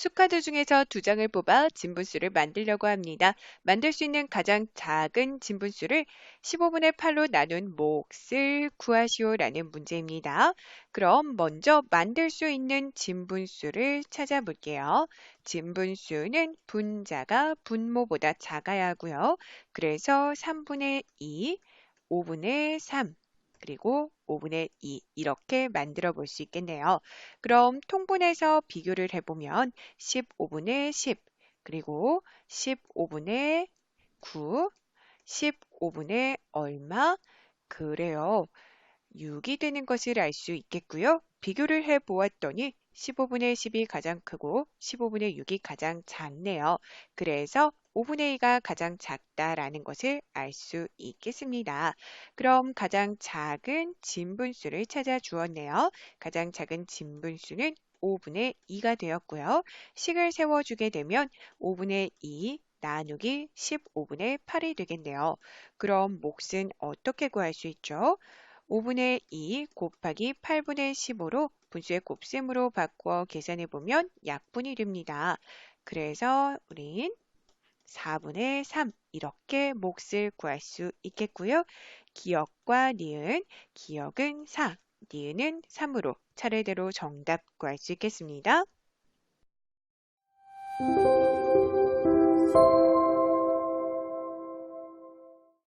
수카드 중에서 두 장을 뽑아 진분수를 만들려고 합니다. 만들 수 있는 가장 작은 진분수를 15분의 8로 나눈 몫을 구하시오라는 문제입니다. 그럼 먼저 만들 수 있는 진분수를 찾아볼게요. 진분수는 분자가 분모보다 작아야 하고요. 그래서 3분의 2, 5분의 3, 그리고 5분의 2 이렇게 만들어 볼 수 있겠네요. 그럼 통분해서 비교를 해보면 15분의 10 그리고 15분의 9 15분의 얼마 그래요. 6이 되는 것을 알 수 있겠고요. 비교를 해 보았더니 15분의 10이 가장 크고 15분의 6이 가장 작네요. 그래서 5분의 2가 가장 작다라는 것을 알 수 있겠습니다. 그럼 가장 작은 진분수를 찾아 주었네요. 가장 작은 진분수는 5분의 2가 되었고요. 식을 세워주게 되면 5분의 2 나누기 15분의 8이 되겠네요. 그럼 몫은 어떻게 구할 수 있죠? 5분의 2 곱하기 8분의 15로 분수의 곱셈으로 바꾸어 계산해 보면 약분이 됩니다. 그래서 우린 4분의 3 이렇게 몫을 구할 수 있겠고요. 기억과 니은, 기억은 4, 니은은 3으로 차례대로 정답 구할 수 있겠습니다.